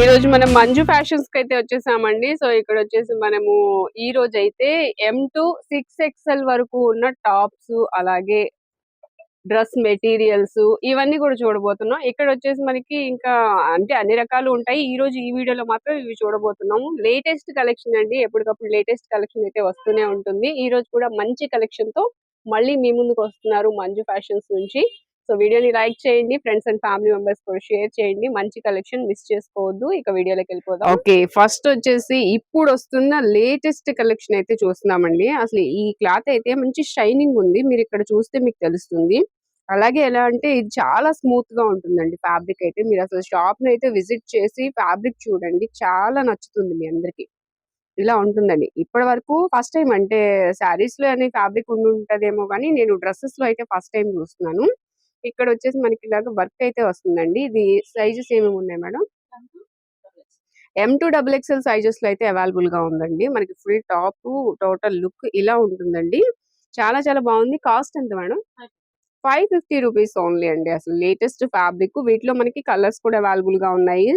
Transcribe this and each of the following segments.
ఈ రోజు మనం మంజు ఫ్యాషన్స్కి అయితే వచ్చేసామండి. సో ఇక్కడ వచ్చేసి మనము ఈ రోజు అయితే ఎం టు సిక్స్ ఎక్స్ఎల్ వరకు ఉన్న టాప్స్ అలాగే డ్రెస్ మెటీరియల్స్ ఇవన్నీ కూడా చూడబోతున్నాం. ఇక్కడ వచ్చేసి మనకి ఇంకా అంటే అన్ని రకాలు ఉంటాయి. ఈ రోజు ఈ వీడియోలో మాత్రం ఇవి చూడబోతున్నాము. లేటెస్ట్ కలెక్షన్ అండి. ఎప్పటికప్పుడు లేటెస్ట్ కలెక్షన్ అయితే వస్తూనే ఉంటుంది. ఈ రోజు కూడా మంచి కలెక్షన్తో మళ్ళీ మీ ముందుకు వస్తున్నారు మంజు ఫ్యాషన్స్ నుంచి. సో వీడియోని లైక్ చేయండి ఫ్రెండ్స్ అండ్ ఫ్యామిలీ మెంబర్స్ కూడా షేర్ చేయండి. మంచి కలెక్షన్ మిస్ చేసుకోవద్దు. ఇక వీడియోలోకి వెళ్ళిపోదాం. ఓకే ఫస్ట్ వచ్చేసి ఇప్పుడు వస్తున్న లేటెస్ట్ కలెక్షన్ అయితే చూస్తున్నామండి. అసలు ఈ క్లాత్ అయితే మంచి షైనింగ్ ఉంది. మీరు ఇక్కడ చూస్తే మీకు తెలుస్తుంది. అలాగే ఎలా అంటే ఇది చాలా స్మూత్గా ఉంటుందండి ఫ్యాబ్రిక్ అయితే. మీరు అసలు షాప్ని అయితే విజిట్ చేసి ఫ్యాబ్రిక్ చూడండి. చాలా నచ్చుతుంది మీ అందరికి. ఇలా ఉంటుందండి. ఇప్పటి వరకు ఫస్ట్ టైం అంటే శారీస్లో అనే ఫ్యాబ్రిక్ ఉండి ఉంటదేమో కానీ నేను డ్రెస్సెస్లో అయితే ఫస్ట్ టైం చూస్తున్నాను. ఇక్కడ వచ్చేసి మనకి ఇలాగ వర్క్ అయితే వస్తుందండి. ఇది సైజెస్ ఏమేమి ఉన్నాయి madam? M two double XL సైజెస్లో అయితే అవైలబుల్గా ఉందండి. మనకి ఫుల్ టాప్ టోటల్ లుక్ ఇలా ఉంటుందండి. చాలా చాలా బాగుంది. కాస్ట్ ఎంత madam? Five fifty rupees only అండి. అసలు లేటెస్ట్ ఫ్యాబ్రిక్. వీటిలో మనకి కలర్స్ కూడా అవైలబుల్గా ఉన్నాయి.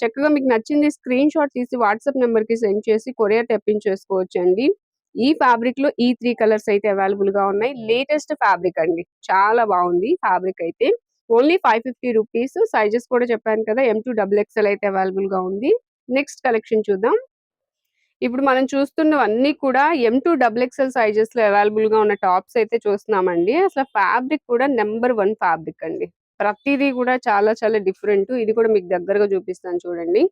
చక్కగా మీకు నచ్చింది స్క్రీన్ షాట్ తీసి వాట్సాప్ నెంబర్కి సెండ్ చేసి కొరియర్ తెప్పించేసుకోవచ్చు అండి ఈ ఫ్యాబ్రిక్లో ఈ త్రీ కలర్స్ అయితే అవైలబుల్గా ఉన్నాయి. లేటెస్ట్ ఫ్యాబ్రిక్ అండి. చాలా బాగుంది ఫ్యాబ్రిక్ అయితే. Only five fifty rupees sizes కూడా చెప్పాను కదా ఎం టూ డబుల్ ఎక్స్ఎల్ అయితే అవైలబుల్గా ఉంది. నెక్స్ట్ కలెక్షన్ చూద్దాం. ఇప్పుడు మనం చూస్తున్నవన్నీ కూడా ఎం టూ డబుల్ ఎక్స్ఎల్ సైజెస్లో అవైలబుల్గా ఉన్న టాప్స్ అయితే చూస్తున్నామండి. అసలు ఫ్యాబ్రిక్ కూడా నెంబర్ వన్ ఫ్యాబ్రిక్ అండి. ప్రతిదీ కూడా చాలా చాలా డిఫరెంట్ ఇది కూడా మీకు దగ్గరగా చూపిస్తాను చూడండి.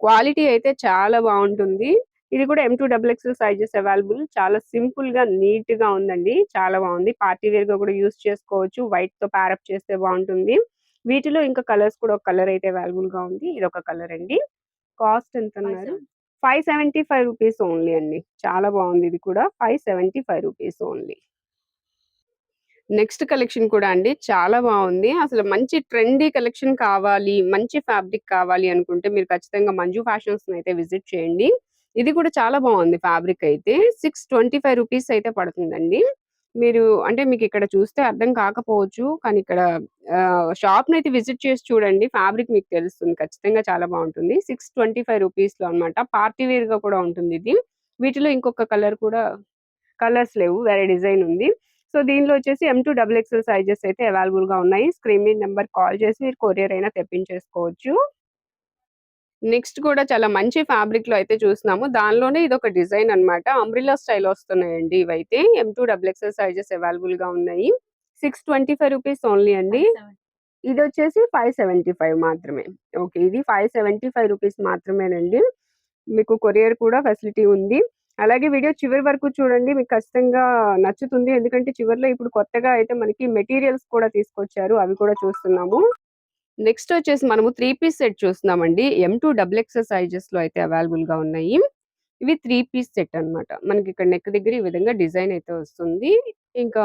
క్వాలిటీ అయితే చాలా బాగుంటుంది. ఇది కూడా M two double XL sizes available చాలా సింపుల్గా నీట్గా ఉందండి. చాలా బాగుంది. పార్టీ వేర్గా కూడా యూస్ చేసుకోవచ్చు. వైట్తో ప్యారప్ చేస్తే బాగుంటుంది. వీటిలో ఇంకా కలర్స్ కూడా ఒక కలర్ అయితే అవైలబుల్గా ఉంది. ఇది ఒక కలర్ అండి. కాస్ట్ ఎంత అన్నారు? Five seventy five rupees only అండి. చాలా బాగుంది ఇది కూడా. Five seventy five rupees only next collection కూడా అండి. చాలా బాగుంది. అసలు మంచి ట్రెండీ కలెక్షన్ కావాలి మంచి ఫ్యాబ్రిక్ కావాలి అనుకుంటే మీరు ఖచ్చితంగా మంజు ఫ్యాషన్స్ అయితే విజిట్ చేయండి. ఇది కూడా చాలా బాగుంది ఫ్యాబ్రిక్ అయితే. సిక్స్ ట్వంటీ ఫైవ్ రూపీస్ అయితే పడుతుందండి. మీరు అంటే మీకు ఇక్కడ చూస్తే అర్థం కాకపోవచ్చు కానీ ఇక్కడ షాప్ అయితే విజిట్ చేసి చూడండి. ఫ్యాబ్రిక్ మీకు తెలుస్తుంది. ఖచ్చితంగా చాలా బాగుంటుంది. సిక్స్ ట్వంటీ ఫైవ్ రూపీస్లో అనమాట పార్టీ వేర్గా కూడా ఉంటుంది ఇది. వీటిలో ఇంకొక కలర్ కూడా కలర్స్ లేవు. వేరే డిజైన్ ఉంది. సో దీనిలో వచ్చేసి M two double XL sizes అయితే అవైలబుల్గా ఉన్నాయి. స్క్రీన్ మీద నెంబర్ కాల్ చేసి మీరు కొరియర్ అయినా తెప్పించేసుకోవచ్చు. నెక్స్ట్ కూడా చాలా మంచి ఫ్యాబ్రిక్లో అయితే చూస్తున్నాము దానిలోనే ఇది ఒక డిజైన్ అనమాట అంబ్రిల్లా స్టైల్ వస్తున్నాయండి ఇవైతే. M two double XL sizes అవైలబుల్గా ఉన్నాయి. Six twenty five rupees only అండి. ఇది వచ్చేసి ఫైవ్ సెవెంటీ ఫైవ్ మాత్రమే. ఓకే ఇది ఫైవ్ సెవెంటీ ఫైవ్ రూపీస్ మాత్రమేనండి. మీకు కొరియర్ కూడా ఫెసిలిటీ ఉంది. అలాగే వీడియో చివరి వరకు చూడండి. మీకు ఖచ్చితంగా నచ్చుతుంది. ఎందుకంటే చివరిలో ఇప్పుడు కొత్తగా అయితే మనకి మెటీరియల్స్ కూడా తీసుకొచ్చారు. అవి కూడా చూస్తున్నాము. నెక్స్ట్ వచ్చేసి మనము త్రీ పీస్ సెట్ చూస్తున్నామండి. ఎం టూ డబుల్ ఎక్స్ సైజెస్లో అయితే అవైలబుల్గా ఉన్నాయి. ఇవి త్రీ పీస్ సెట్ అన్నమాట. మనకి ఇక్కడ నెక్ దగ్గర ఈ విధంగా డిజైన్ అయితే వస్తుంది. ఇంకా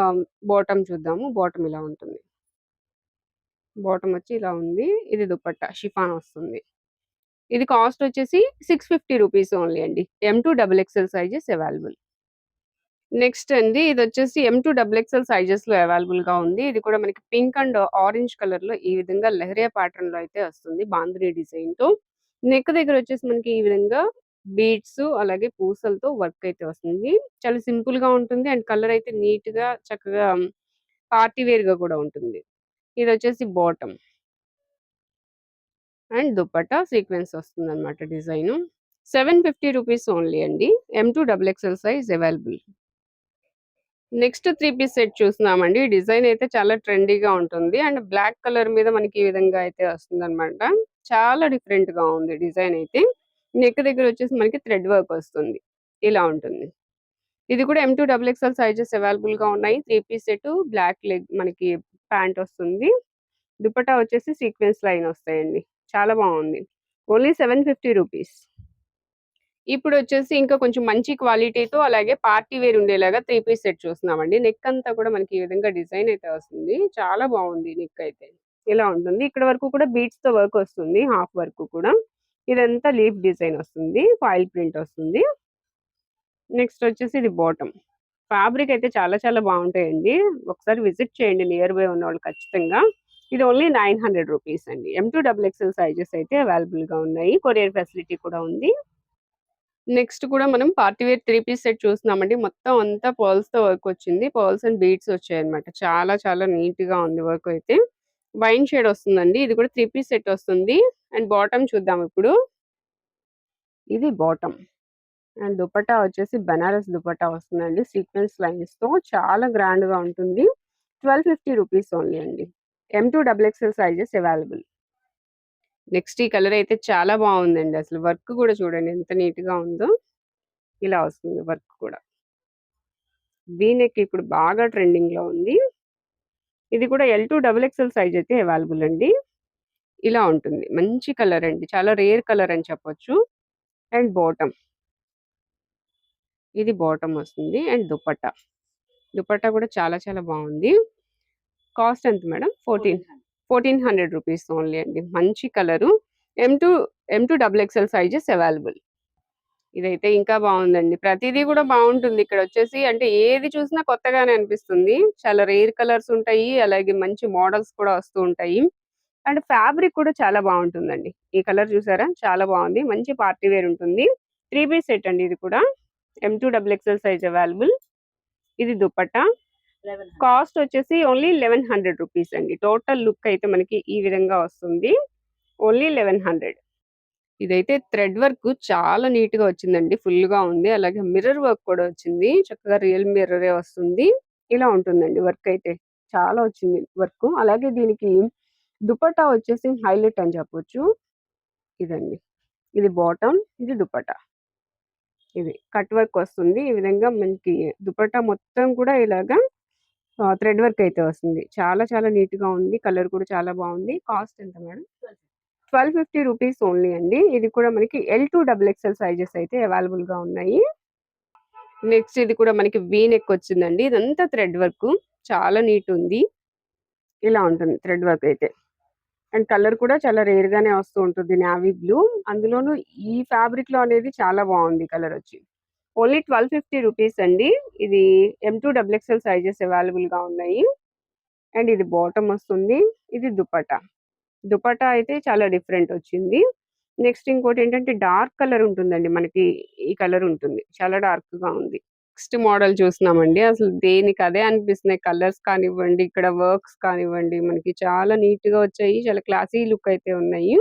బాటమ్ చూద్దాము. బాటమ్ ఇలా ఉంటుంది. బాటమ్ వచ్చి ఇలా ఉంది. ఇది దుపట్టా. షిఫాన్ వస్తుంది. ఇది కాస్ట్ వచ్చేసి సిక్స్ ఫిఫ్టీ రూపీస్ ఓన్లీ అండి. M two double XL sizes available next అండి ఇది వచ్చేసి ఎం టూ డబుల్ ఎక్స్ఎల్ సైజెస్లో అవైలబుల్గా ఉంది. ఇది కూడా మనకి పింక్ అండ్ ఆరెంజ్ కలర్లో ఈ విధంగా లెహరియా ప్యాటర్న్లో అయితే వస్తుంది బాంద్రీ డిజైన్తో. నెక్ దగ్గర వచ్చేసి మనకి ఈ విధంగా బీడ్స్ అలాగే పూసలతో వర్క్ అయితే వస్తుంది. చాలా సింపుల్గా ఉంటుంది అండ్ కలర్ అయితే నీట్గా చక్కగా పార్టీ వేర్గా కూడా ఉంటుంది. ఇది వచ్చేసి బాటమ్ అండ్ దుపట్టా సీక్వెన్స్ వస్తుంది అనమాట design seven fifty rupees only అండి M two double XL size available next three piece set చూస్తున్నామండి. డిజైన్ అయితే చాలా ట్రెండీగా ఉంటుంది. అండ్ బ్లాక్ కలర్ మీద మనకి ఈ విధంగా అయితే వస్తుంది అనమాట చాలా డిఫరెంట్గా ఉంది డిజైన్ అయితే. నెక్ దగ్గర వచ్చేసి మనకి థ్రెడ్ వర్క్ వస్తుంది. ఇలా ఉంటుంది. ఇది కూడా M two double XL sizes అవైలబుల్గా ఉన్నాయి. Three piece set black leg మనకి ప్యాంట్ వస్తుంది. దుపట్టా వచ్చేసి సీక్వెన్స్ లైన్ వస్తాయండి. చాలా బాగుంది. Only seven fifty rupees. ఇప్పుడు వచ్చేసి ఇంకా కొంచెం మంచి క్వాలిటీతో అలాగే పార్టీ వేర్ ఉండేలాగా త్రీ పీస్ సెట్ చూస్తున్నామండి. నెక్ అంతా కూడా మనకి ఈ విధంగా డిజైన్ అయితే వస్తుంది. చాలా బాగుంది నెక్ అయితే ఇలా ఉంటుంది? ఇక్కడ వరకు కూడా బీట్స్తో వర్క్ వస్తుంది. హాఫ్ వర్క్ కూడా. ఇదంతా లీఫ్ డిజైన్ వస్తుంది. ఫాయిల్ ప్రింట్ వస్తుంది. నెక్స్ట్ వచ్చేసి ఇది బాటమ్. ఫ్యాబ్రిక్ అయితే చాలా చాలా బాగుంటాయండి. ఒకసారి విజిట్ చేయండి. నియర్ బై ఉన్న వాళ్ళు ఖచ్చితంగా. ఇది ఓన్లీ నైన్ హండ్రెడ్ రూపీస్ అండి. M two double XL sizes అయితే అవైలబుల్గా ఉన్నాయి. కొరియర్ ఫెసిలిటీ కూడా ఉంది. నెక్స్ట్ కూడా మనం party wear three piece set చూస్తున్నామండి. మొత్తం అంతా పర్ల్స్తో వర్క్ వచ్చింది పర్ల్స్ అండ్ బీడ్స్ వచ్చాయి అనమాట చాలా చాలా నీట్గా ఉంది వర్క్ అయితే. వైన్ షేడ్ వస్తుందండి. ఇది కూడా త్రీ పీస్ సెట్ వస్తుంది. అండ్ బాటమ్ చూద్దాం ఇప్పుడు. ఇది బాటమ్. అండ్ దుపట్టా వచ్చేసి బెనారస్ దుపట్టా వస్తుందండి. సీక్వెన్స్ లైన్స్తో చాలా గ్రాండ్గా ఉంటుంది. ట్వెల్వ్ ఫిఫ్టీ రూపీస్ ఓన్లీ అండి. M two double XL sizes available next ఈ కలర్ అయితే చాలా బాగుందండి. అసలు వర్క్ కూడా చూడండి ఎంత నీట్గా ఉందో. ఇలా వస్తుంది వర్క్ కూడా. వీనెక్ ఇప్పుడు బాగా ట్రెండింగ్లో ఉంది. ఇది కూడా L two double XL size అయితే అవైలబుల్ అండి. ఇలా ఉంటుంది. మంచి కలర్ అండి. చాలా రేర్ కలర్ అని చెప్పొచ్చు. అండ్ బాటమ్ ఇది బాటమ్ వస్తుంది. అండ్ దుపట్టా. దుపట్టా కూడా చాలా చాలా బాగుంది. కాస్ట్ ఎంత madam? Fourteen fourteen hundred rupees only అండి. మంచి colour. M two M two double XL sizes available ఇదైతే ఇంకా బాగుందండి. ప్రతిదీ కూడా బాగుంటుంది. ఇక్కడ వచ్చేసి అంటే ఏది చూసినా కొత్తగానే అనిపిస్తుంది. చాలా రేర్ కలర్స్ ఉంటాయి. అలాగే మంచి మోడల్స్ కూడా వస్తూ ఉంటాయి. అండ్ ఫ్యాబ్రిక్ కూడా చాలా బాగుంటుందండి. ఈ కలర్ చూసారా? చాలా బాగుంది. మంచి పార్టీ వేర్ ఉంటుంది. త్రీ పీస్ సెట్ అండి ఇది కూడా. M two double XL size available ఇది దుపట్టా కాస్ట్ వచ్చేసి ఓన్లీ లెవెన్ హండ్రెడ్ రూపీస్ అండి. టోటల్ లుక్ అయితే మనకి ఈ విధంగా వస్తుంది. Only eleven hundred. ఇదైతే థ్రెడ్ వర్క్ చాలా నీట్గా వచ్చిందండి. ఫుల్గా ఉంది. అలాగే మిర్రర్ వర్క్ కూడా వచ్చింది. చక్కగా రియల్ మిర్రరే వస్తుంది. ఇలా ఉంటుందండి వర్క్ అయితే. చాలా వచ్చింది వర్క్. అలాగే దీనికి దుపట్టా వచ్చేసి హైలైట్ అని చెప్పొచ్చు. ఇదండి. ఇది బాటమ్ ఇది దుపట్టా. ఇది కట్ వర్క్ వస్తుంది. ఈ విధంగా మనకి దుపట్టా మొత్తం కూడా ఇలాగా థ్రెడ్ వర్క్ అయితే వస్తుంది. చాలా చాలా నీట్గా ఉంది. కలర్ కూడా చాలా బాగుంది. కాస్ట్ ఎంత madam? Twelve fifty rupees only అండి. ఇది కూడా మనకి L two double XL sizes అయితే అవైలబుల్గా ఉన్నాయి. నెక్స్ట్ ఇది కూడా మనకి వీ నెక్ వచ్చిందండి. ఇదంతా థ్రెడ్ వర్క్. చాలా నీట్ ఉంది. ఇలా ఉంటుంది థ్రెడ్ వర్క్ అయితే. అండ్ కలర్ కూడా చాలా రేర్గానే వస్తూ ఉంటుంది. Navy blue. అందులోనూ ఈ ఫ్యాబ్రిక్లో అనేది చాలా బాగుంది కలర్ వచ్చి. ఓన్లీ ట్వెల్వ్ ఫిఫ్టీ రూపీస్ అండి. ఇది ఎం టూ డబ్ల్యూఎక్స్ఎల్ సైజెస్ అవైలబుల్గా ఉన్నాయి. అండ్ ఇది బాటమ్ వస్తుంది. ఇది దుపటా దుపటా అయితే చాలా డిఫరెంట్ వచ్చింది. నెక్స్ట్ ఇంకోటి ఏంటంటే డార్క్ కలర్ ఉంటుందండి. మనకి ఈ కలర్ ఉంటుంది. చాలా డార్క్గా ఉంది. నెక్స్ట్ మోడల్ చూసినామండి అసలు దేనికి అదే అనిపిస్తున్నాయి. కలర్స్ కానివ్వండి ఇక్కడ వర్క్స్ కానివ్వండి. మనకి చాలా నీట్గా వచ్చాయి. చాలా క్లాసీ లుక్ అయితే ఉన్నాయి.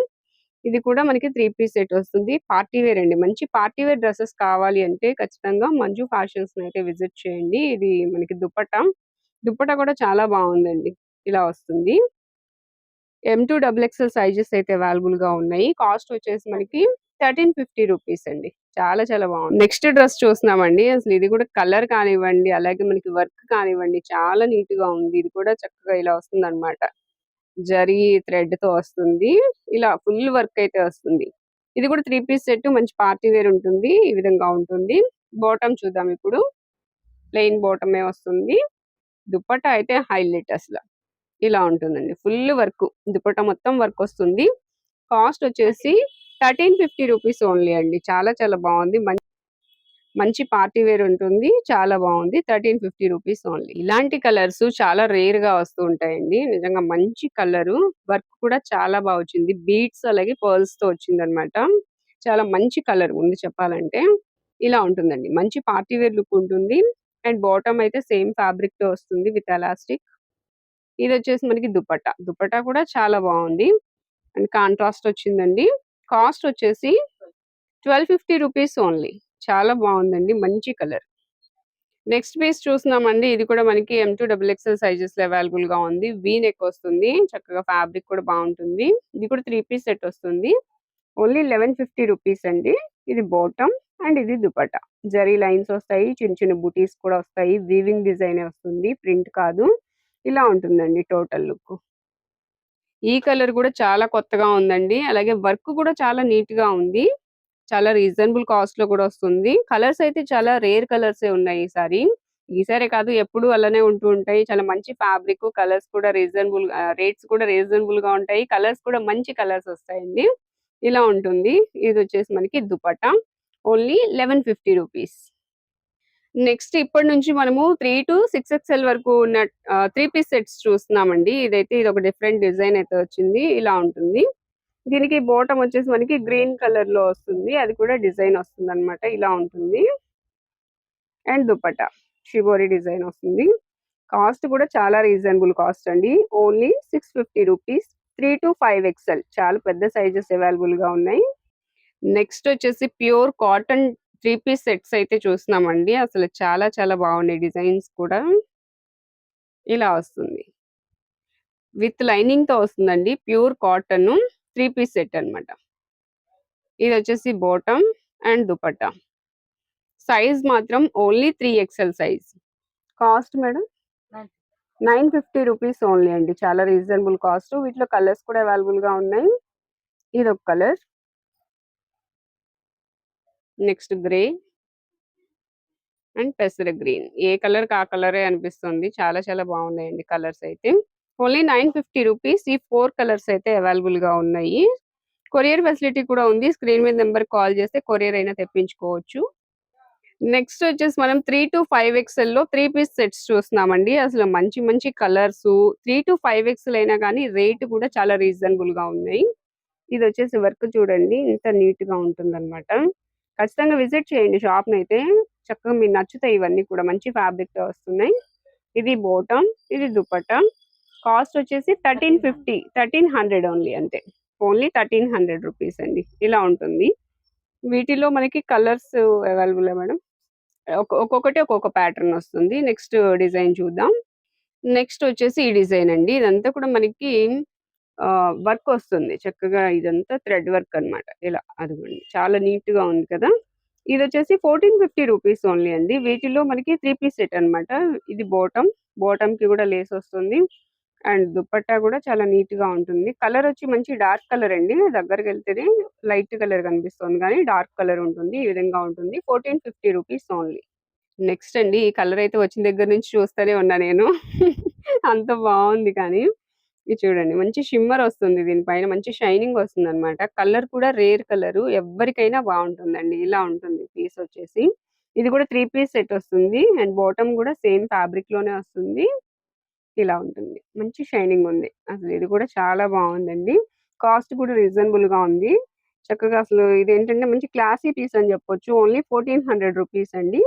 ఇది కూడా మనకి త్రీ పీస్ సెట్ వస్తుంది. పార్టీ వేర్ అండి. మంచి పార్టీ వేర్ డ్రెస్సెస్ కావాలి అంటే ఖచ్చితంగా మంజు ఫ్యాషన్స్ అయితే విజిట్ చేయండి. ఇది మనకి దుప్పట దుప్పట కూడా చాలా బాగుందండి. ఇలా వస్తుంది. M two double XL sizes అయితే అవైలబుల్గా ఉన్నాయి. కాస్ట్ వచ్చేసి మనకి థర్టీన్ ఫిఫ్టీ రూపీస్ అండి. చాలా చాలా బాగుంది. నెక్స్ట్ డ్రెస్ చూస్తున్నామండి. అసలు ఇది కూడా కలర్ కానివ్వండి అలాగే మనకి వర్క్ కానివ్వండి చాలా నీట్గా ఉంది. ఇది కూడా చక్కగా ఇలా వస్తుంది అనమాట జరీ థ్రెడ్తో వస్తుంది. ఇలా ఫుల్ వర్క్ అయితే వస్తుంది. ఇది కూడా త్రీ పీస్ సెట్ మంచి పార్టీ వేర్ ఉంటుంది. ఈ విధంగా ఉంటుంది. బాటమ్ చూద్దాం ఇప్పుడు. ప్లెయిన్ బాటమే వస్తుంది. దుప్పట అయితే హైలైట్ అసలు. ఇలా ఉంటుందండి. Full work. దుప్పట మొత్తం వర్క్ వస్తుంది. కాస్ట్ వచ్చేసి థర్టీన్ ఫిఫ్టీ రూపీస్ ఓన్లీ అండి. చాలా చాలా బాగుంది. మంచి పార్టీ వేర్ ఉంటుంది. చాలా బాగుంది. Thirteen fifty rupees only. ఇలాంటి కలర్స్ చాలా రేర్గా వస్తూ ఉంటాయండి. నిజంగా మంచి కలర్. వర్క్ కూడా చాలా బాగా వచ్చింది. బీట్స్ అలాగే పర్ల్స్తో వచ్చింది అనమాట చాలా మంచి కలర్ ఉంది చెప్పాలంటే. ఇలా ఉంటుందండి. మంచి పార్టీ వేర్ లుక్ ఉంటుంది. అండ్ బాటమ్ అయితే సేమ్ ఫ్యాబ్రిక్తో వస్తుంది విత్ ఎలాస్టిక్. ఇది వచ్చేసి మనకి దుపట్టా. దుపట్టా కూడా చాలా బాగుంది. అండ్ కాంట్రాస్ట్ వచ్చిందండి. కాస్ట్ వచ్చేసి ట్వెల్వ్ ఫిఫ్టీ రూపీస్ ఓన్లీ. చాలా బాగుందండి. మంచి కలర్. నెక్స్ట్ పీస్ చూస్తున్నామండి. ఇది కూడా మనకి ఎం టూ డబుల్ ఎక్స్ఎల్ సైజెస్లో అవైలబుల్గా ఉంది. వీ నెక్ వస్తుంది. చక్కగా ఫ్యాబ్రిక్ కూడా బాగుంటుంది. ఇది కూడా త్రీ పీస్ సెట్ వస్తుంది. ఓన్లీ లెవెన్ ఫిఫ్టీ రూపీస్ అండి. ఇది బాటమ్ అండ్ ఇది దుపట్టా. జరీ లైన్స్ వస్తాయి. చిన్న చిన్న బుటీస్ కూడా వస్తాయి. వీవింగ్ డిజైన్ వస్తుంది. ప్రింట్ కాదు. ఇలా ఉంటుందండి టోటల్ లుక్ ఈ కలర్ కూడా చాలా కొత్తగా ఉందండి. అలాగే వర్క్ కూడా చాలా నీట్గా ఉంది. చాలా రీజనబుల్ కాస్ట్లో కూడా వస్తుంది. కలర్స్ అయితే చాలా రేర్ కలర్స్ ఉన్నాయి ఈసారి. ఈసారి కాదు ఎప్పుడు అలానే ఉంటూ ఉంటాయి. చాలా మంచి ఫ్యాబ్రిక్ కలర్స్ కూడా రీజనబుల్ రేట్స్ కూడా రీజనబుల్గా ఉంటాయి. కలర్స్ కూడా మంచి కలర్స్ వస్తాయండి. ఇలా ఉంటుంది. ఇది వచ్చేసి మనకి dupatta. Only eleven fifty rupees. Next ఇప్పటి నుంచి మనము త్రీ టు సిక్స్ ఎక్స్ఎల్ వరకు ఉన్న త్రీ పీస్ సెట్స్ చూస్తున్నామండి. ఇదైతే ఇది ఒక డిఫరెంట్ డిజైన్ అయితే వచ్చింది. ఇలా ఉంటుంది. దీనికి బోటం వచ్చేసి మనకి గ్రీన్ కలర్లో వస్తుంది. అది కూడా డిజైన్ వస్తుంది అనమాట ఇలా ఉంటుంది. అండ్ దుపట్టా షిబోరి డిజైన్ వస్తుంది. కాస్ట్ కూడా చాలా రీజనబుల్ కాస్ట్ అండి. Only six fifty rupees three to five XL చాలా పెద్ద సైజెస్ అవైలబుల్గా ఉన్నాయి. నెక్స్ట్ వచ్చేసి pure cotton three piece sets అయితే చూస్తున్నామండి. అసలు చాలా చాలా బాగున్నాయి డిజైన్స్ కూడా. ఇలా వస్తుంది. విత్ లైనింగ్తో వస్తుందండి. Pure cotton three piece set అన్నమాట. ఇది వచ్చేసి బాటమ్ అండ్ దుపట్టా. సైజ్ మాత్రం only three XL size. Cost madam? Nine fifty rupees only అండి. చాలా రీజనబుల్ కాస్ట్. వీటిలో కలర్స్ కూడా అవైలబుల్గా ఉన్నాయి. ఇది ఒక కలర్. Next grey. అండ్ పెసర గ్రీన్. ఏ కలర్ ఆ కలరే అనిపిస్తుంది. చాలా చాలా బాగున్నాయండి కలర్స్ అయితే. ఓన్లీ నైన్ ఫిఫ్టీ రూపీస్ ఈ ఫోర్ కలర్స్ అయితే అవైలబుల్గా ఉన్నాయి. కొరియర్ ఫెసిలిటీ కూడా ఉంది. స్క్రీన్ మీద నెంబర్ కాల్ చేస్తే కొరియర్ అయినా తెప్పించుకోవచ్చు. నెక్స్ట్ వచ్చేసి మనం త్రీ టు ఫైవ్ ఎక్స్ఎల్లో త్రీ పీస్ సెట్స్ చూస్తున్నామండి. అసలు మంచి మంచి colours. Three to five XL అయినా కానీ రేట్ కూడా చాలా రీజనబుల్గా ఉన్నాయి. ఇది వచ్చేసి వర్క్ చూడండి. ఇంత నీట్గా ఉంటుంది అనమాట ఖచ్చితంగా విజిట్ చేయండి షాప్ అయితే చక్కగా మీరు నచ్చుతాయి ఇవన్నీ కూడా. మంచి ఫ్యాబ్రిక్తో వస్తున్నాయి. ఇది బోటం ఇది దుపట్టా. కాస్ట్ వచ్చేసి thirteen fifty thirteen hundred only అంతే. ఓన్లీ థర్టీన్ హండ్రెడ్ రూపీస్ అండి. ఇలా ఉంటుంది. వీటిలో మనకి కలర్స్ అవైలబుల్ మేడం? ఒక్కొ- ఒక్కొక్కటి ఒక్కొక్క ప్యాటర్న్ వస్తుంది. నెక్స్ట్ డిజైన్ చూద్దాం. నెక్స్ట్ వచ్చేసి ఈ డిజైన్ అండి. ఇదంతా కూడా మనకి వర్క్ వస్తుంది. చక్కగా ఇదంతా థ్రెడ్ వర్క్ అన్నమాట. ఇలా అదిగోండి. చాలా నీట్గా ఉంది కదా. ఇది వచ్చేసి ఫోర్టీన్ ఫిఫ్టీ రూపీస్ ఓన్లీ అండి. వీటిలో మనకి త్రీ పీస్ సెట్ అన్నమాట. ఇది బోటం బోటం కి కూడా లేస్ వస్తుంది. అండ్ దుపట్టా కూడా చాలా నీట్గా ఉంటుంది. కలర్ వచ్చి మంచి డార్క్ కలర్ అండి. దగ్గరికి వెళ్తేనే లైట్ కలర్ కనిపిస్తుంది. కానీ డార్క్ కలర్ ఉంటుంది. ఈ విధంగా ఉంటుంది. Fourteen fifty rupees only. Next అండి ఈ కలర్ అయితే వచ్చిన దగ్గర నుంచి చూస్తూనే ఉన్నా నేను. అంత బాగుంది కానీ. ఇది చూడండి మంచి షిమ్మర్ వస్తుంది దీనిపైన. మంచి షైనింగ్ వస్తుంది అనమాట కలర్ కూడా రేర్ కలర్. ఎవరికైనా బాగుంటుందండి. ఇలా ఉంటుంది పీస్ వచ్చేసి. ఇది కూడా త్రీ పీస్ సెట్ వస్తుంది. అండ్ బాటమ్ కూడా సేమ్ ఫ్యాబ్రిక్లోనే వస్తుంది. ఇలా ఉంటుంది. మంచి షైనింగ్ ఉంది. అసలు ఇది కూడా చాలా బాగుందండి. కాస్ట్ కూడా రీజనబుల్గా ఉంది. చక్కగా అసలు ఇది ఏంటంటే మంచి క్లాసీ పీస్ అని చెప్పొచ్చు. ఓన్లీ ఫోర్టీన్ హండ్రెడ్ రూపీస్ అండి.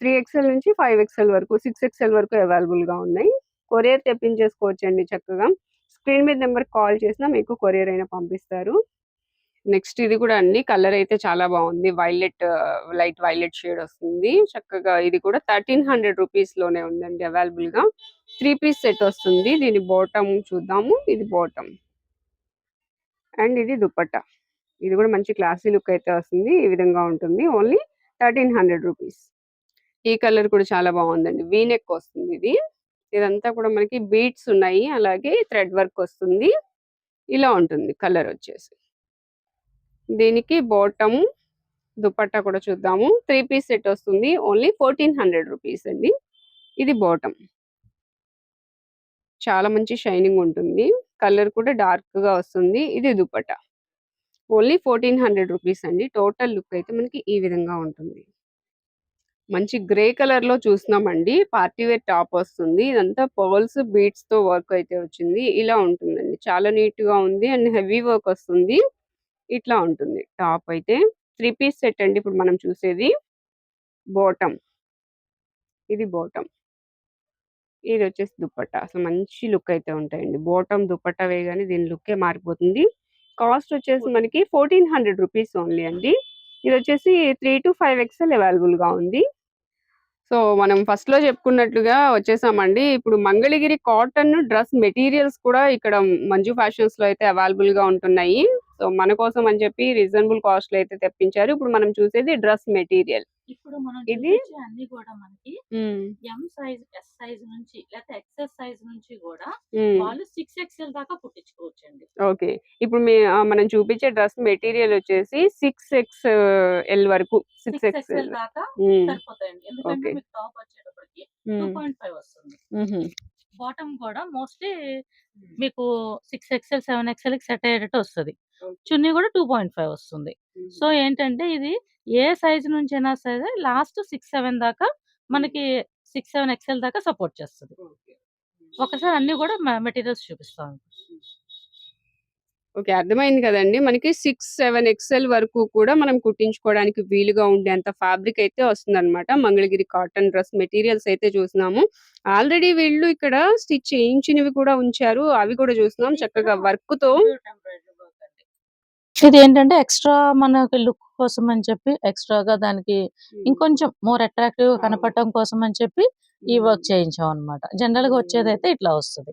త్రీ ఎక్స్ఎల్ నుంచి ఫైవ్ ఎక్స్ఎల్ వరకు సిక్స్ ఎక్స్ఎల్ వరకు అవైలబుల్గా ఉన్నాయి. కొరియర్ తెప్పించేసుకోవచ్చు అండి చక్కగా. స్క్రీన్ మీద నెంబర్ కాల్ చేసినా మీకు కొరియర్ అయినా పంపిస్తారు. నెక్స్ట్ ఇది కూడా అండి. కలర్ అయితే చాలా బాగుంది. వైలెట్ లైట్ వైలెట్ షేడ్ వస్తుంది. చక్కగా ఇది కూడా థర్టీన్ హండ్రెడ్ రూపీస్లోనే ఉందండి అవైలబుల్గా త్రీ పీస్ సెట్ వస్తుంది. దీని బాటమ్ చూద్దాము. ఇది బాటమ్. అండ్ ఇది దుపట్టా. ఇది కూడా మంచి క్లాసీ లుక్ అయితే వస్తుంది. ఈ విధంగా ఉంటుంది. Only thirteen hundred rupees. ఈ కలర్ కూడా చాలా బాగుందండి. వీనెక్ వస్తుంది ఇది. ఇదంతా కూడా మనకి బీట్స్ ఉన్నాయి. అలాగే థ్రెడ్ వర్క్ వస్తుంది. ఇలా ఉంటుంది కలర్ వచ్చేసి. దీనికి బాటమ్ దుపట్టా కూడా చూద్దాము. త్రీ పీస్ సెట్ వస్తుంది. ఓన్లీ ఫోర్టీన్ హండ్రెడ్ రూపీస్ అండి. ఇది బాటమ్ చాలా మంచి షైనింగ్ ఉంటుంది. కలర్ కూడా డార్క్గా వస్తుంది. ఇది dupatta. Only fourteen hundred rupees అండి. టోటల్ లుక్ అయితే మనకి ఈ విధంగా ఉంటుంది. మంచి గ్రే కలర్లో చూస్తున్నామండి. పార్టీ వేర్ టాప్ వస్తుంది. ఇదంతా పర్ల్స్ బీట్స్తో వర్క్ అయితే వచ్చింది. ఇలా ఉంటుందండి. చాలా నీట్గా ఉంది. అండ్ హెవీ వర్క్ వస్తుంది. ఇట్లా ఉంటుంది. టాప్ అయితే త్రీ పీస్ సెట్ అండి. ఇప్పుడు మనం చూసేది బాటమ్. ఇది బాటమ్. ఇది వచ్చేసి దుపట్టా అసలు మంచి లుక్ అయితే ఉంటాయండి. బాటమ్ దుపట్టా వేయగానే దీని లుక్కే మారిపోతుంది. కాస్ట్ వచ్చేసి మనకి ఫోర్టీన్ హండ్రెడ్ రూపీస్ ఓన్లీ అండి. ఇది వచ్చేసి త్రీ టు ఫైవ్ ఎక్స్ఎల్ అవైలబుల్గా ఉంది. సో మనం ఫస్ట్లో చెప్పుకున్నట్లుగా వచ్చేసామండి. ఇప్పుడు మంగళగిరి కాటన్ డ్రెస్ మెటీరియల్స్ కూడా ఇక్కడ మంజు ఫ్యాషన్స్లో అయితే అవైలబుల్గా ఉంటున్నాయి. సో మన కోసం అని చెప్పి రీజనబుల్ కాస్ట్లో అయితే తెప్పించారు. ఇప్పుడు మనం చూసేది డ్రెస్ మెటీరియల్. ఇప్పుడు మనం ఇది? అన్ని కూడా మనకి ఎం సైజ్ ఎస్ సైజ్ నుంచి లేకపోతే ఎక్సెస్ సైజ్ నుంచి కూడా వాళ్ళు సిక్స్ ఎక్స్ఎల్ దాకా కుట్టించుకోవచ్చండి. ఓకే. ఇప్పుడు మనం చూపించే డ్రెస్ మెటీరియల్ వచ్చేసి సిక్స్ ఎక్స్ ఎల్ వరకు. సిక్స్ ఎక్స్ ఎక్స్ఎల్ దాకా సరిపోతాయండి. ఎందుకంటే. మీకు టాప్ వచ్చేటప్పటికి టూ పాయింట్ ఫైవ్ వస్తుంది. బాటమ్ కూడా మోస్ట్లీ మీకు six XL seven XL set అయ్యేటట్టు వస్తుంది. చున్నీ కూడా టూ పాయింట్ ఫైవ్ వస్తుంది. సో ఏంటంటే ఇది ఏ సైజ్ నుంచైనా సరే లాస్ట్ సిక్స్ సెవెన్ దాకా మనకి సిక్స్ సెవెన్ ఎక్స్ఎల్ దాకా సపోర్ట్ చేస్తుంది. ఒకసారి అన్ని కూడా మెటీరియల్స్ చూపిస్తాను ఓకే. అర్థమైంది కదండి. మనకి సిక్స్ సెవెన్ ఎక్స్ఎల్ వరకు కూడా మనం కుట్టించుకోవడానికి వీలుగా ఉండేంత ఫ్యాబ్రిక్ అయితే వస్తుంది అనమాట మంగళగిరి కాటన్ డ్రెస్ మెటీరియల్స్ అయితే చూసినాము. ఆల్రెడీ వీళ్ళు ఇక్కడ స్టిచ్ చేయించినవి కూడా ఉంచారు. అవి కూడా చూసినాం. చక్కగా వర్క్తో ఇది ఏంటంటే ఎక్స్ట్రా మనకి లుక్ కోసం అని చెప్పి ఎక్స్ట్రాగా దానికి ఇంకొంచెం మోర్ అట్రాక్టివ్గా అవును. కనపడటం కోసం అని చెప్పి ఈ వర్క్ చేయించాం అనమాట జనరల్గా వచ్చేది అయితే ఇట్లా వస్తుంది.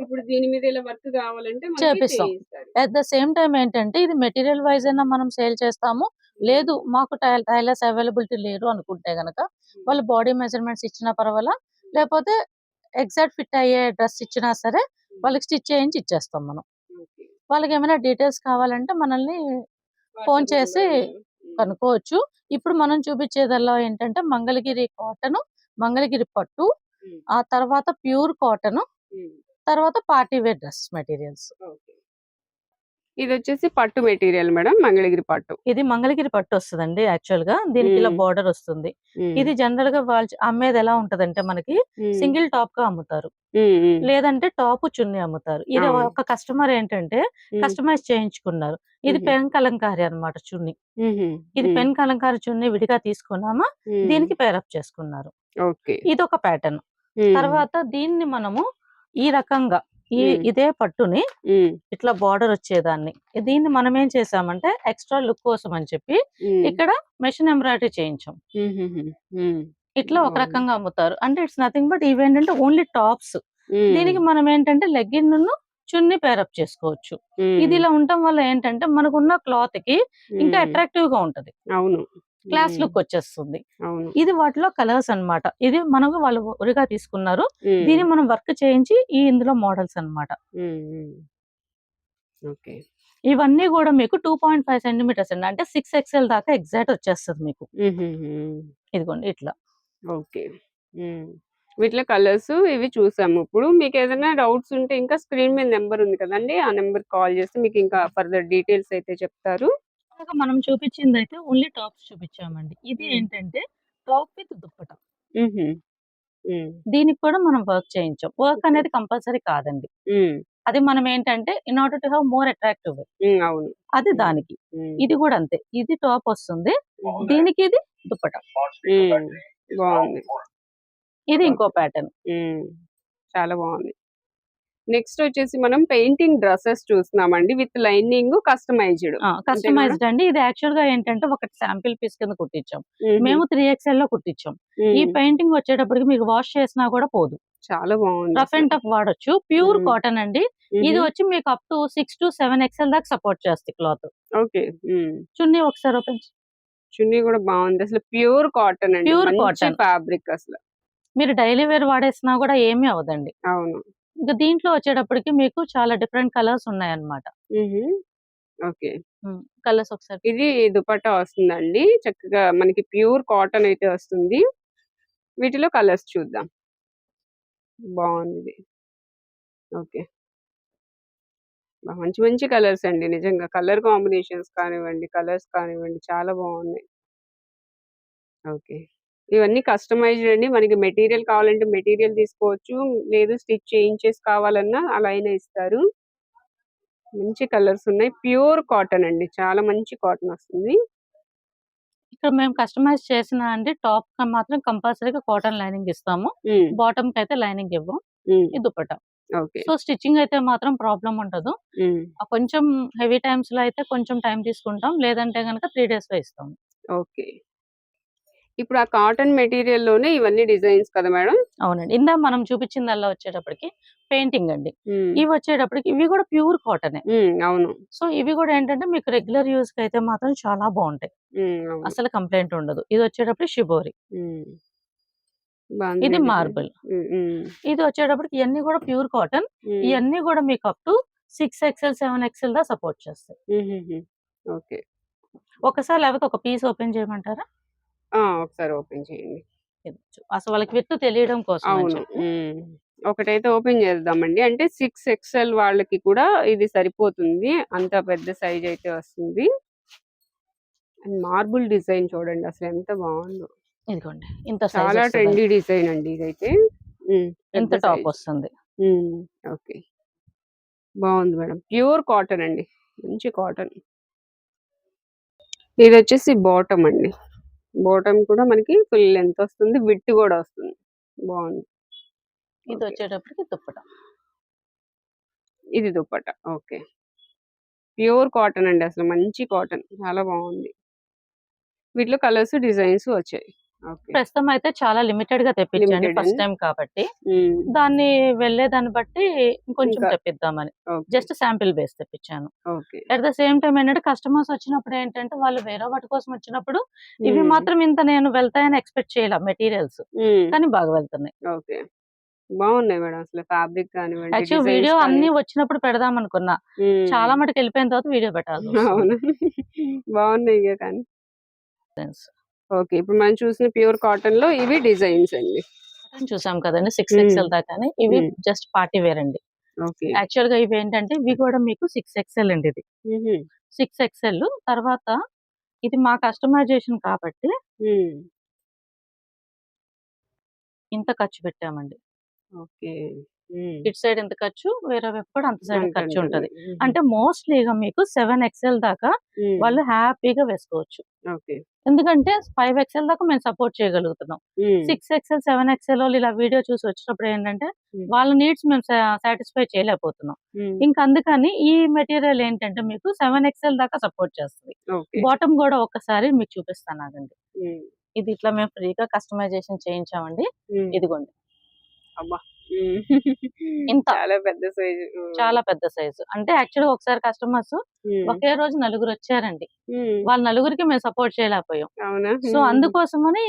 ఇప్పుడు దీని మీద ఇలా వర్క్ కావాలంటే మనకి చేపిస్తాం. చేయిస్తారు. అట్ ద సేమ్ టైం ఏంటంటే ఇది మెటీరియల్ వైజ్ అయినా మనం సేల్ చేస్తాము లేదు మాకు టైలర్స్ అవైలబిలిటీ లేరు అనుకుంటే గనక వాళ్ళు బాడీ మెజర్మెంట్స్ ఇచ్చినా పర్వాలా లేకపోతే ఎగ్జాక్ట్ ఫిట్ అయ్యే డ్రెస్ ఇచ్చినా సరే వాళ్ళకి స్టిచ్ చేయించి ఇచ్చేస్తాం మనం. వాళ్ళకి ఏమైనా డీటెయిల్స్ కావాలంటే మనల్ని ఫోన్ చేసి. ఉమ్. కనుక్కోవచ్చు ఇప్పుడు మనం చూపించేదల్లా ఏంటంటే మంగళగిరి కాటన్ మంగళగిరి పట్టు ఉమ్. ఆ తర్వాత ప్యూర్ కాటన్. తర్వాత పార్టీ వేర్ డ్రెస్ మెటీరియల్స్. ఇది వచ్చేసి పట్టు మెటీరియల్ మేడం మంగళగిరి పట్టు ఇది మంగళగిరి పట్టు వస్తుందండి యాక్చువల్గా దీనికి ఇలా. బార్డర్ వస్తుంది. ఇది జనరల్గా వాళ్ళు అమ్మేది ఎలా ఉంటదంటే మనకి. సింగిల్ టాప్గా అమ్ముతారు. లేదంటే టాప్ చున్నీ అమ్ముతారు ఇది. ఒక కస్టమర్ ఏంటంటే. కస్టమైజ్ చేయించుకున్నారు ఇది. పెన్ కలంకారీ అన్నమాట చున్నీ. ఇది. పెన్ కలంకారీ చున్నీ విడిగా తీసుకున్నామా. దీనికి పేరప్ చేసుకున్నారు ఇది ఒక ప్యాటర్న్. తర్వాత దీన్ని మనము ఈ రకంగా ఈ. ఇదే పట్టుని. ఇట్లా బార్డర్ వచ్చేదాన్ని దీన్ని మనం ఏం చేసామంటే ఎక్స్ట్రా లుక్ కోసం అని చెప్పి. ఇక్కడ మెషిన్ ఎంబ్రాయిడరీ చేయించాం. ఇట్లా ఒక. రకంగా అమ్ముతారు అంటే ఇట్స్ నథింగ్ బట్ ఇవేంటంటే ఓన్లీ టాప్స్. దీనికి మనం ఏంటంటే లెగ్గిన్ చున్నీ పేరప్ చేసుకోవచ్చు. ఇది ఇలా ఉండటం వల్ల ఏంటంటే మనకున్న క్లాత్కి ఇంకా. అట్రాక్టివ్గా ఉంటది అవును క్లాస్. లుక్ వచ్చేస్తుంది ఇది వాటిలో కలర్స్ అన్నమాట ఇది మనకు వాళ్ళు ఒరిగా తీసుకున్నారు. దీన్ని మనం వర్క్ చేయించి ఈ ఇందులో మోడల్స్. ఉమ్. ఓకే ఇవన్నీ కూడా మీకు టూ పాయింట్ ఫైవ్ సెంటీమీటర్స్ అండి అంటే సిక్స్ ఎక్స్ఎల్ దాకా ఎగ్జాక్ట్ వచ్చేస్తుంది మీకు. ఇదిగోండి ఇట్లా ఓకే. వీటిలో కలర్స్ ఇవి చూసాము ఇప్పుడు మీకు ఏదైనా డౌట్స్ ఉంటే ఇంకా స్క్రీన్ మీద నెంబర్ ఉంది కదండి ఆ నెంబర్ కాల్ చేస్తే మీకు ఇంకా ఫర్దర్ డీటెయిల్స్ అయితే చెప్తారు ఇందాక మనం చూపించింది అయితే ఓన్లీ టాప్స్ చూపించామండి ఇది. ఏంటంటే టాప్ విత్ దుప్పట. దీనికి కూడా మనం వర్క్ చేయించాం వర్క్ అనేది కంపల్సరీ కాదండి. అది మనం ఏంటంటే in order to have more attractive. అవును అది. దానికి. ఇది కూడా అంతే ఇది టాప్ వస్తుంది. దీనికి ఇది దుప్పట. బాగుంది ఇది ఇంకో ప్యాటర్న్. చాలా బాగుంది నెక్స్ట్ వచ్చేసి మనం పెయింటింగ్ డ్రెస్సెస్ చూస్తున్నామండి విత్ లైనింగ్ కస్టమైజ్డ్. కస్టమైజ్డ్ అండి. ఇది యాక్చువల్గా ఏంటంటే ఒకటి శాంపిల్ పీస్ కింద కుట్టించాం. మేము. త్రీ ఎక్స్ఎల్లో కుట్టించాం. ఈ పెయింటింగ్ వచ్చేటప్పటికి మీకు వాష్ చేసినా కూడా పోదు. చాలా బాగుంది రఫ్ అండ్ టఫ్ వాడొచ్చు. ప్యూర్. కాటన్ అండి. ఇది వచ్చి మీకు up to six to seven XL దాకా సపోర్ట్ చేస్తుంది క్లాత్. ఓకే. చున్నీ ఒకసారి ఓపెన్ చున్నీ కూడా బాగుంది. అసలు ప్యూర్ కాటన్ అండి. మంచి cotton. ఫ్యాబ్రిక్ అసలు. మీరు డైలీ వేర్ వాడేసినా కూడా ఏమీ అవదండి అవును. ఇంకా దీంట్లో వచ్చేటప్పటికి మీకు చాలా డిఫరెంట్ కలర్స్ ఉన్నాయన్నమాట. ఓకే. కలర్స్ ఒకసారి ఇది దుపట్టా వస్తుందండి. చక్కగా మనకి ప్యూర్ కాటన్ అయితే వస్తుంది. వీటిలో కలర్స్ చూద్దాం. బాగుంది. ఓకే. మంచి మంచి కలర్స్ అండి. నిజంగా కలర్ కాంబినేషన్స్ కానివ్వండి కలర్స్ కానివ్వండి చాలా బాగున్నాయి. ఓకే. ఇవన్నీ కస్టమైజ్డ్ అండి మనకి మెటీరియల్ కావాలంటే మెటీరియల్ తీసుకోవచ్చు. లేదు స్టిచ్ చేయించేసి కావాలన్నా అలా అయినా ఇస్తారు. మంచి కలర్స్ ఉన్నాయి. ప్యూర్ కాటన్ అండి. చాలా మంచి కాటన్ వస్తుంది. ఇక్కడ మేము కస్టమైజ్ చేసిన అండి టాప్ మాత్రం కంపల్సరీగా కాటన్ లైనింగ్ ఇస్తాము. బాటమ్కి అయితే లైనింగ్ ఇవ్వం. ఈ దుపట్ట. ఓకే. సో స్టిచ్చింగ్ అయితే మాత్రం ప్రాబ్లం ఉండదు. కొంచెం హెవీ టైమ్స్లో అయితే కొంచెం టైం తీసుకుంటాం. లేదంటే గనక త్రీ డేస్లో ఇస్తాం ఓకే. ఇప్పుడు ఆ కాటన్ మెటీరియల్లోనే ఇవన్నీ డిజైన్స్ కదా మేడం? అవునండి. ఇందా మనం చూపించిందల్లా వచ్చేటప్పటికి పెయింటింగ్ అండి. ఇవి వచ్చేటప్పటికి ఇవి కూడా ప్యూర్ కాటన్ అవును. సో ఇవి కూడా ఏంటంటే మీకు రెగ్యులర్ యూస్కి అయితే మాత్రం చాలా బాగుంటాయి. అసలు కంప్లైంట్ ఉండదు. ఇది వచ్చేటప్పుడు షిబోరి ఇది. మార్బుల్ ఇది వచ్చేటప్పటికి ఇవన్నీ కూడా ప్యూర్ కాటన్. ఇవన్నీ కూడా మీకు up to six XL seven XL the support చేస్తాయి. ఓకే. ఒకసారి లేకపోతే ఒక పీస్ ఓపెన్ చేయమంటారా? ఒకసారి ఓపెన్ చేయండి. అసలు వాళ్ళకి విత్ తెలియడం కోసం అవును. ఒకటైతే ఓపెన్ చేద్దామండి. అంటే సిక్స్ ఎక్స్ఎల్ వాళ్ళకి కూడా ఇది సరిపోతుంది. అంత పెద్ద సైజ్ అయితే వస్తుంది. అండ్ మార్బుల్ డిజైన్ చూడండి అసలు ఎంత బాగుందో. ఇదిగోండి. ఇంత చాలా ట్రెండీ డిజైన్ అండి ఇదైతే. పెద్ద టాప్. వస్తుంది? ఓకే. బాగుంది మేడం. ప్యూర్ కాటన్ అండి. మంచి కాటన్. ఇది వచ్చేసి బాటమ్ అండి. బాటమ్ కూడా మనకి ఫుల్ లెంత్ వస్తుంది విత్ కూడా వస్తుంది. బాగుంది. ఇది. వచ్చేటప్పటికి దుప్పట. ఇది దుప్పట. ఓకే. ప్యూర్ కాటన్ అండి అసలు. మంచి కాటన్. చాలా బాగుంది. వీటిలో కలర్స్ డిజైన్స్ వచ్చాయి. ప్రస్తుతం అయితే చాలా లిమిటెడ్గా తెప్పించండి ఫస్ట్. టైం కాబట్టి. దాన్ని వెళ్ళే దాన్ని బట్టి ఇంకొంచెం ఇంకా- తెప్పిద్దామని. జస్ట్ శాంపిల్ బేస్ తెప్పించాను. అట్ ద సేమ్ టైం ఏంటంటే కస్టమర్స్ వచ్చినప్పుడు ఏంటంటే వాళ్ళు వేరే వాటి కోసం వచ్చినప్పుడు ఇవి మాత్రం ఇంత నేను వెళ్తాయని ఎక్స్పెక్ట్ చేయాల మెటీరియల్స్. కానీ బాగా వెళ్తున్నాయి. ఓకే. బాగున్నాయి మేడం అసలు ఫ్యాబ్రిక్ కానివ్వండి యాక్చువల్ designs వీడియో. అన్ని వచ్చినప్పుడు పెడదాం అనుకున్నా. చాలా మటుకు వెళ్ళిపోయిన తర్వాత వీడియో పెట్టాలి అవును. బాగున్నాయి కానీ. ఓకే ఇప్పుడు మనం చూసిన ప్యూర్ కాటన్లో ఇవి డిజైన్స్ అండి చూసాం కదండి సిక్స్. ఎక్స్ఎల్ దాకానే ఇవి. జస్ట్ పార్టీ వేర్ అండి ఓకే యాక్చువల్గా ఇవి ఏంటంటే ఇవి కూడా మీకు సిక్స్ ఎక్స్ఎల్ అండి ఇది. సిక్స్ ఎక్స్ఎల్ తర్వాత ఇది మా కస్టమైజేషన్ కాబట్టి. ఇంత ఖర్చు పెట్టామండి ఓకే. ఇటు సైడ్ ఎంత ఖర్చు వేరే వైపు కూడా అంత సైడ్ ఖర్చు ఉంటది. అంటే మోస్ట్లీగా మీకు సెవెన్ ఎక్స్ఎల్ దాకా. వాళ్ళు హ్యాపీగా వేసుకోవచ్చు ఎందుకంటే ఫైవ్ ఎక్స్ఎల్ దాకా మేము సపోర్ట్ చేయగలుగుతున్నాం. సిక్స్ ఎక్స్ఎల్ సెవెన్ ఎక్స్ఎల్ వాళ్ళు ఇలా వీడియో చూసి వచ్చినప్పుడు ఏంటంటే. వాళ్ళ నీడ్స్ మేము సాటిస్ఫై చేయలేకపోతున్నాం. ఇంకా అందుకని ఈ మెటీరియల్ ఏంటంటే మీకు సెవెన్ ఎక్స్ఎల్ దాకా సపోర్ట్ చేస్తుంది బాటమ్ కూడా ఒక్కసారి మీకు చూపిస్తాను ఆగండి మ్మ్. ఇది ఇట్లా మేము ఫ్రీగా కస్టమైజేషన్ చేయించామండి. ఇదిగోండి అబ్బా మ్మ్. ఇంత. చాలా పెద్ద సైజు చాలా పెద్ద సైజు అంటే యాక్చువల్గా ఒకసారి కస్టమర్స్ ఒకే రోజు నలుగురు వచ్చారండి వాళ్ళ నలుగురికి మేము సపోర్ట్ చేయలేకపోయాం అవునా సో. అందుకోసమని.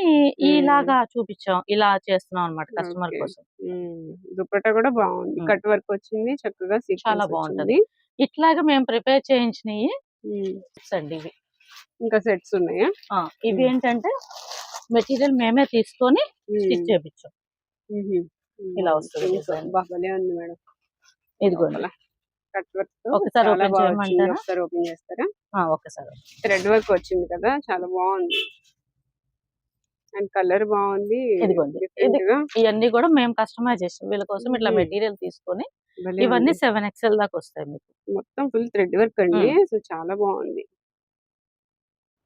ఇలాగా చూపించాం ఇలా చేస్తున్నాం అన్నమాట కస్టమర్. కోసం మ్మ్. దుపట్టా కూడా బాగుంది. కట్ వర్క్ వచ్చింది చక్కగా చాలా బాగుంటది. ఇట్లాగా మేము ప్రిపేర్ చేయించినవి. అండి ఇవి ఇంకా సెట్స్ ఉన్నాయా ఇవి. ఏంటంటే మెటీరియల్ మేమే తీసుకొని. స్టిచ్ చేపించాం. ఇలా వస్తుంది ఉంది మేడం. ఇదిగోండి. ఒకసారి ఓపెన్ చేస్తారా? ఒకసారి థ్రెడ్ వర్క్ వచ్చింది కదా చాలా బాగుంది. అండ్ కలర్ బాగుంది. ఇదిగోండి. ఇవన్నీ కూడా మేము కస్టమైజేషన్ వీళ్ళ కోసం ఇట్లా. మెటీరియల్ తీసుకొని ఇవన్నీ. సెవెన్ ఎక్స్ఎల్ దాకా వస్తాయి మీకు. మొత్తం ఫుల్ థ్రెడ్ వర్క్ అండి. సో చాలా బాగుంది.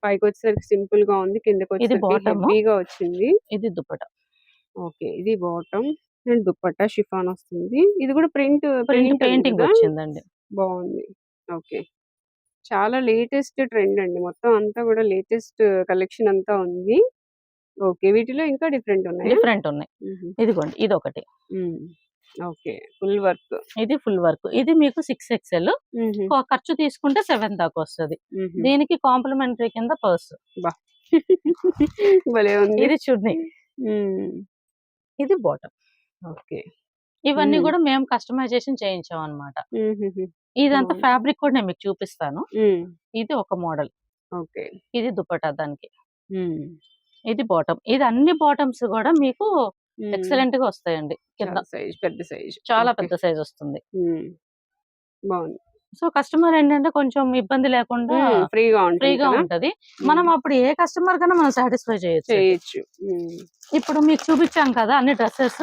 పైకి వచ్చేసరికి సింపుల్గా ఉంది. కిందకి వచ్చేసరికి వచ్చింది. ఇది దుప్పట. ఓకే ఇది బాటమ్ అండ్ దుపట్టా షిఫాన్ వస్తుంది. ఇది కూడా ప్రింట్ ప్రింట్ పెయింటింగ్ వచ్చిందండి. బాగుంది. ఓకే. చాలా లేటెస్ట్ ట్రెండ్ అండి. మొత్తం అంతా కూడా లేటెస్ట్ కలెక్షన్ అంతా ఉంది. ఓకే. వీటిలో ఇంకా డిఫరెంట్ ఉన్నాయి? డిఫరెంట్ ఉన్నాయి. ఇదిగోండి ఇది ఒకటి ఓకే. Full work. ఇది ఫుల్ వర్క్. ఇది మీకు సిక్స్ ఎక్స్ఎల్ ఖర్చు తీసుకుంటే సెవెన్ దాకా వస్తుంది. దీనికి కాంప్లిమెంటరీ కింద పర్స్. భలే ఉంది. ఇది చున్నీ. ఇది బాటమ్. ఓకే. ఇవన్నీ. కూడా మేము కస్టమైజేషన్ చేయించాం అనమాట ఇదంతా. ఫ్యాబ్రిక్ కూడా నేను మీకు చూపిస్తాను. ఇది ఒక మోడల్. ఓకే. ఇది దుపట్టా దానికి. ఇది బాటమ్. ఇది అన్ని బాటమ్స్ కూడా మీకు ఎక్సలెంట్గా వస్తాయండి కింద. సైజ్ పెద్ద సైజ్. చాలా పెద్ద సైజ్ వస్తుంది. బాగుంది సో కస్టమర్ ఏంటంటే కొంచెం ఇబ్బంది లేకుండా ఫ్రీగా ఉంటుంది ఫ్రీగా? ఉంటది. మనం అప్పుడు ఏ కస్టమర్ కన్నా మనం సాటిస్ఫై చేయొచ్చు. చేయొచ్చు. ఇప్పుడు మీకు చూపించాం కదా అన్ని డ్రెస్సెస్.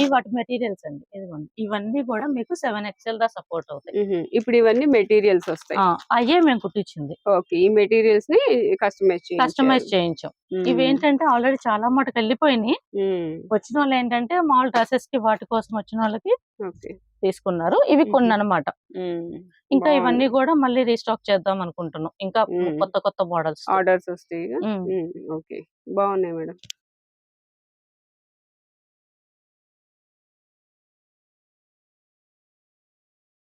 ఈ వాటి మెటీరియల్స్ అండి. ఇదిగోండి. ఇవన్నీ కూడా మీకు సెవెన్ ఎక్స్ఎల్ దా సపోర్ట్ అవుతాయి. ఇప్పుడు ఇవన్నీ మెటీరియల్స్ వస్తాయి. అయ్యే మేము కుట్టించింది. ఓకే. ఈ మెటీరియల్స్ని కస్టమైజ్ కస్టమైజ్ చేయించాం. ఇవి ఏంటంటే ఆల్రెడీ చాలా మటుకు వెళ్ళిపోయినాయి. వచ్చిన వాళ్ళు ఏంటంటే మామూలు డ్రెస్సెస్కి వాటి కోసం వచ్చిన వాళ్ళకి తీసుకున్నారు. ఇవి కొన్ని అనమాట ఇంకా. ఇవన్నీ కూడా మళ్ళీ రీస్టాక్ చేద్దాం అనుకుంటున్నాం. ఇంకా. కొత్త కొత్త మోడల్స్. ఆర్డర్స్ వస్తాయి ఓకే. బాగున్నాయి మేడం.